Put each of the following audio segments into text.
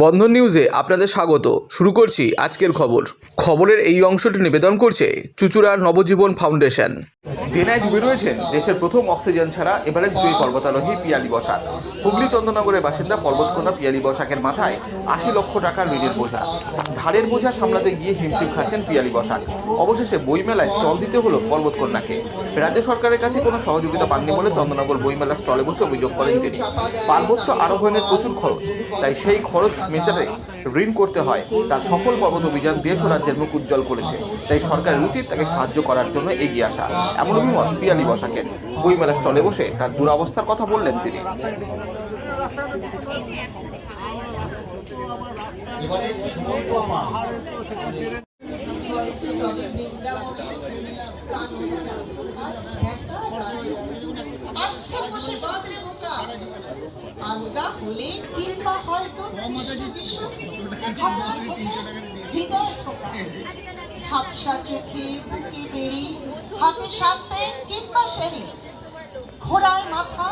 বন্ধন নিউজে আপনাদের স্বাগত। শুরু করছি আজকের খবর। খবরের এই অংশটি নিবেদন করছে চুচুড়ার নবজীবন ফাউন্ডেশন। ডেনায় ডুবে রয়েছেন দেশের প্রথম অক্সিজেন ছাড়া এভারেস্ট জয়ী পর্বতারোহী পিয়ালি বসাক। হুগলি চন্দ্রনগরের বাসিন্দা পর্বতকন্যা পিয়ালি বসাকের মাথায় আশি লক্ষ টাকার ঋণের বোঝা। ধারের বোঝা সামলাতে গিয়ে হিমশিম খাচ্ছেন পিয়ালি বসাক। অবশেষে বইমেলায় স্টল দিতে হলো পর্বতকন্যাকে। রাজ্য সরকারের কাছে কোনো সহযোগিতা পাননি বলে চন্দ্রনগর বইমেলার স্টলে বসে অভিযোগ করেন তিনি। পার্বত্য আরোহণের প্রচুর খরচ, তাই সেই খরচ মেটাতে ঋণ করতে হয়। তার সফল পর্বত অভিযান দেশ ও রাজ্যের মুখ উজ্জ্বল করেছে। তাই সরকারের উচিত তাকে সাহায্য করার জন্য এগিয়ে আসা। এমন অভিমত পিয়ালি বসাকের বইমেলা স্টলে বসে তার দুরাবস্থার কথা বললেন তিনি। আচ্ছা বসে বাদরে বোকা আলগা হলে কিংবা হয়তো যিশু হাসান হোসেন ঝাপসা চোখে বুকে বেরি হাতে কিংবা শেরি ঘোড়ায় মাথা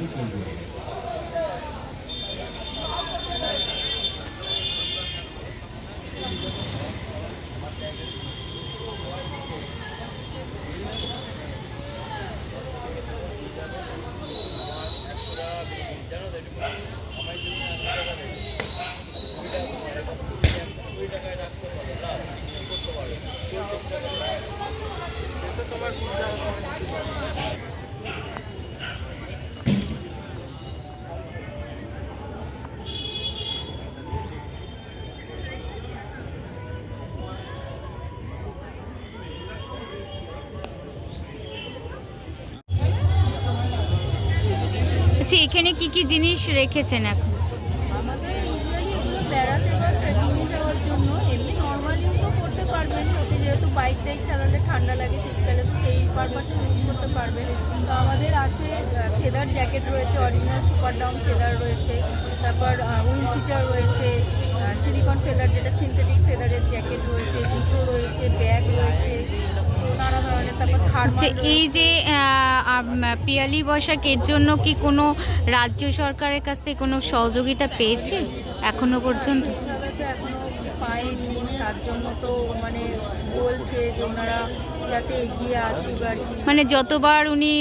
আচ্ছা এখানে কি কি জিনিস রেখেছেন এখন? আমাদের বেড়াতে বা ট্রেকিংয়ে যাওয়ার জন্য এমনি নর্মাল ইউজও করতে পারবেন। ওতে যেহেতু বাইক টাইক চালালে ঠান্ডা লাগে, শীতকালে তো সেই পারপাসে ইউজ করতে পারবেন। তো আমাদের আছে ফেদার জ্যাকেট রয়েছে অরিজিনাল সুপার ডাউন ফেদার রয়েছে, তারপর উইল সিটার রয়েছে সিলিকন ফেদার যেটা সিনথেটিক ফেদারের জ্যাকেট রয়েছে, জুতো রয়েছে ব্যাগ রয়েছে। আচ্ছা এই যে পিয়ালি বসাক এর জন্য কি কোনো রাজ্য সরকারের কাছ থেকে কোনো সহযোগিতা পেয়েছে এখনও পর্যন্ত? অবধি তার জন্য তো মানে বলছে যে ওনারা যাতে এগিয়ে আসুক আর কি। মানে যতবার উনি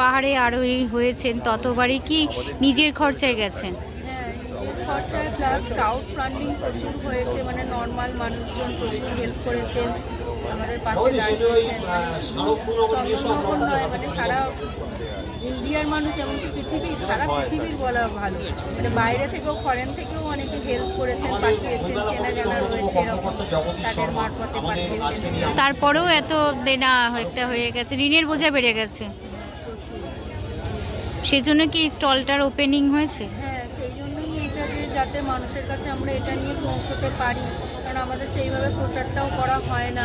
পাহাড়ে আরোহী হয়েছেন ততবারই কি নিজের খরচায় গেছেন? হ্যাঁ নিজের খরচায় প্লাস ক্রাউড ফান্ডিং প্রচুর হয়েছে মানে নর্মাল মানুষজন প্রচুর হেল্প করেছেন। আমাদের পাশে দাঁড়িয়েছেন মানে নয় মানে সারা ইন্ডিয়ার মানুষ এমনকি পৃথিবীর সারা পৃথিবীর বলা ভালো। মানে বাইরে থেকেও ফরেন থেকেও অনেকে হেল্প করেছেন পাঠিয়েছেন চেনা জানা রয়েছে এরকম তাদের মারফতে পাঠিয়েছেন। তারপরেও এত দেনা একটা হয়ে গেছে ঋণের বোঝা বেড়ে গেছে। সেই জন্য কি স্টলটার ওপেনিং হয়েছে? হ্যাঁ সেই জন্যই এটা যে যাতে মানুষের কাছে আমরা এটা নিয়ে পৌঁছতে পারি কারণ আমাদের সেইভাবে প্রচারটাও করা হয় না।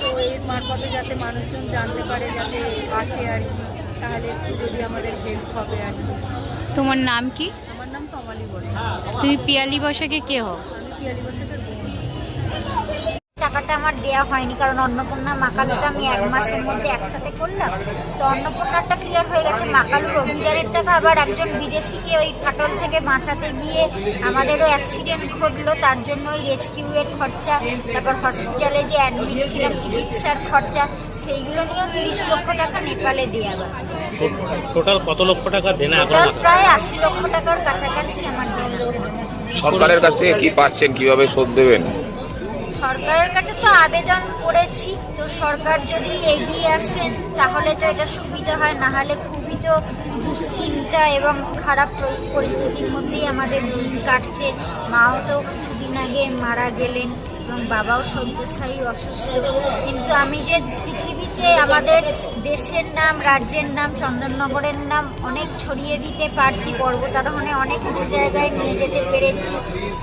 তো এর মারফতে যাতে মানুষজন জানতে পারে যাতে আসে আর কি তাহলে একটু যদি আমাদের হেল্প হবে আর কি। তোমার নাম কি? আমার নাম কমালি বসা তুমি পিয়ালি বসাকে কে হও? আমি পিয়ালি বোন টাকাটা আমার দেয়া হয়নি কারণ অন্নপূর্ণা মাকালুটা আমি এক মাসের মধ্যে একসাথে করলাম। তো অন্নপূর্ণারটা ক্লিয়ার হয়ে গেছে মাকালুর অভিযানের টাকা আবার একজন বিদেশিকে ওই ফাটল থেকে বাঁচাতে গিয়ে আমাদেরও অ্যাক্সিডেন্ট ঘটলো তার জন্য ওই রেস্কিউয়ের খরচা তারপর হসপিটালে যে অ্যাডমিট ছিলাম চিকিৎসার খরচা সেইগুলো নিয়েও তিরিশ লক্ষ টাকা নেপালে দেওয়া গেল। টোটাল কত লক্ষ টাকা দেনা এখন প্রায় আশি লক্ষ টাকার কাছাকাছি আমার দেনা। সরকারের কাছ থেকে কি পাচ্ছেন কীভাবে শোধ দেবেন? সরকারের কাছে তো আবেদন করেছি, তো সরকার যদি এগিয়ে আসেন তাহলে তো এটা সুবিধা হয় না হলে খুবই তো দুশ্চিন্তা এবং খারাপ পরিস্থিতির মধ্যেই আমাদের দিন কাটছে। মাও তো কিছুদিন আগে মারা গেলেন। এবং বাবাও শয্যাশায়ী, অসুস্থ। কিন্তু আমি যে পৃথিবীতে আমাদের দেশের নাম, রাজ্যের নাম, চন্দননগরের নাম অনেক ছড়িয়ে দিতে পারছি, পর্বতারোহণে অনেক উঁচু জায়গায় নিয়ে যেতে পেরেছি।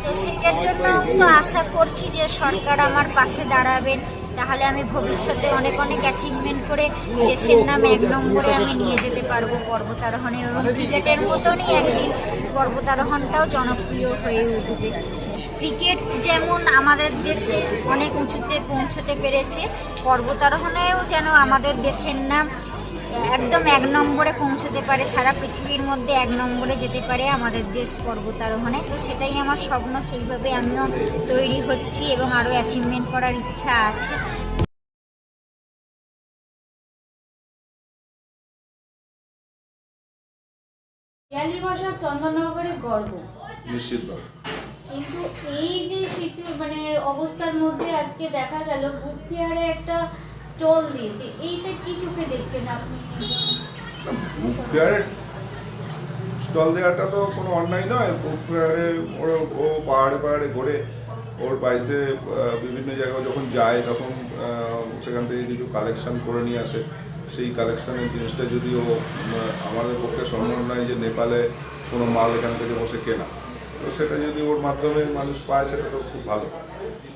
তো সেইটার জন্য তো আশা করছি যে সরকার আমার পাশে দাঁড়াবেন। তাহলে আমি ভবিষ্যতে অনেক অনেক অ্যাচিভমেন্ট করে দেশের নাম এক নম্বরে আমি নিয়ে যেতে পারব পর্বতারোহণে। এবং ক্রিকেটের মতনই একদিন পর্বতারোহণটাও জনপ্রিয় হয়ে উঠবে। ক্রিকেট যেমন আমাদের দেশে অনেক উঁচুতে পৌঁছতে পেরেছে পর্বতারোহণেও যেন আমাদের দেশের নাম একদম এক নম্বরে পৌঁছতে পারে সারা পৃথিবীর মধ্যে এক নম্বরে যেতে পারে আমাদের দেশ পর্বতারোহণে। তো সেটাই আমার স্বপ্ন সেইভাবে আমিও তৈরি হচ্ছি এবং আরও অ্যাচিভমেন্ট করার ইচ্ছা আছে। ভাষা চন্দননগরের গর্ব। নিশ্চিতভাবে। কিন্তু এই যে মানে অবস্থার মধ্যে আজকে দেখা গেল বুক ফেয়ারে একটা স্টল দিয়েছে। এইটা কি চোখে দেখছেন আপনি? বুক ফেয়ারে স্টল দেওয়াটা তো কোনো অন্যায় নয়। বুক ফেয়ারে ওর, ও পাহাড়ে পাহাড়ে ঘোরে। ওর বাড়িতে বিভিন্ন জায়গায় যখন যায়, তখন সেখান থেকে কিছু কালেকশন করে নিয়ে আসে। সেই কালেকশনের জিনিসটা যদি ও আমাদের পক্ষে সম্ভব নয় যে নেপালে কোনো মাল এখান থেকে বসে কেনা। তো সেটা যদি ওর মাধ্যমে মানুষ পায় সেটা তো খুব ভালো।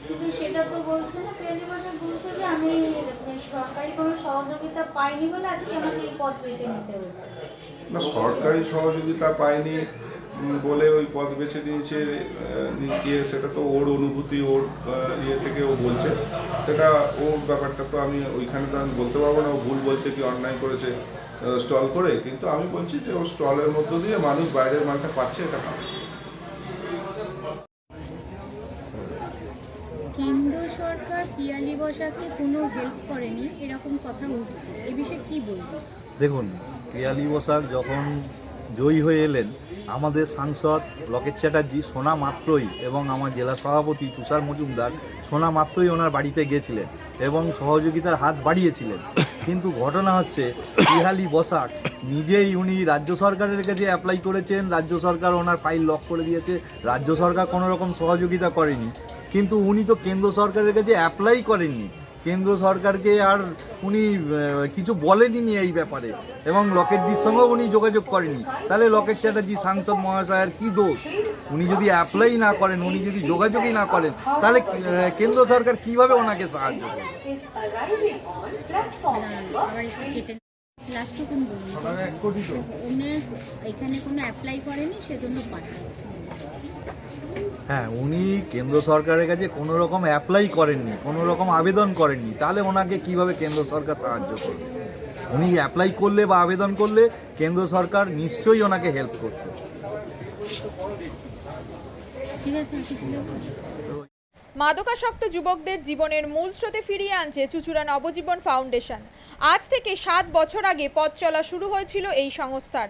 কিন্তু সেটা তো বলছে না পিয়ালি ভাষা বলছে যে আমি সরকারি কোনো সহযোগিতা পাইনি বলে আজকে আমাকে এই পথ বেছে নিতে হয়েছে। না সরকারি সহযোগিতা পায়নি বলে ওই পদ বেছে নিয়েছে নিয়ে সেটা তো ওর অনুভূতি ওর ইয়ে থেকে ও বলছে। সেটা ওর ব্যাপারটা তো আমি ওইখানে তো আমি বলতে পারব না ও ভুল বলছে কি অন্যায় করেছে স্টল করে। কিন্তু আমি বলছি যে ও স্টলের মধ্য দিয়ে মানুষ বাইরের মালটা পাচ্ছে এটা ভালো কেন্দ্র সরকার পিয়ালি বসাকে কোনো হেল্প করেনি, এরকম কথা উঠছে। এ বিষয়ে কি বলব? দেখুন, পিয়ালি বসাক যখন জয়ী হয়ে এলেন, আমাদের সাংসদ লকেট চ্যাটার্জি সোনা মাত্রই এবং আমার জেলা সভাপতি তুষার মজুমদার সোনা মাত্রই ওনার বাড়িতে গেছিলেন এবং সহযোগিতার হাত বাড়িয়েছিলেন। কিন্তু ঘটনা হচ্ছে, পিয়ালি বসাক নিজেই উনি রাজ্য সরকারের কাছে অ্যাপ্লাই করেছেন, রাজ্য সরকার ওনার ফাইল লক করে দিয়েছে, রাজ্য সরকার কোনো রকম সহযোগিতা করেনি। কিন্তু উনি তো কেন্দ্র সরকারের কাছে অ্যাপ্লাই করেননি। কেন্দ্র সরকারকে আর উনি কিছু বলেনি এই ব্যাপারে। এবং লকেটজির সঙ্গেও উনি যোগাযোগ করেনি তাহলে লকেট চ্যাটার্জি সাংসদ মহাশয়ের কি দোষ? উনি যদি অ্যাপ্লাই না করেন উনি যদি যোগাযোগই না করেন তাহলে কেন্দ্র সরকার কীভাবে ওনাকে সাহায্য করে বলুন? এখানে কোনো অ্যাপ্লাই করেনি সেজন্য পাঠায় হ্যাঁ উনি কেন্দ্র সরকারের কাছে কোনো রকম অ্যাপ্লাই করেননি কোনো রকম আবেদন করেননি। তাহলে ওনাকে কীভাবে কেন্দ্র সরকার সাহায্য করবে? উনি অ্যাপ্লাই করলে বা আবেদন করলে কেন্দ্র সরকার নিশ্চয়ই ওনাকে হেল্প করতো? মাদকাসক্ত যুবকদের জীবনের মূল স্রোতে ফিরিয়ে আনছে চুচুড়া নবজীবন ফাউন্ডেশন। আজ থেকে সাত বছর আগে পথ চলা শুরু হয়েছিল এই সংস্থার।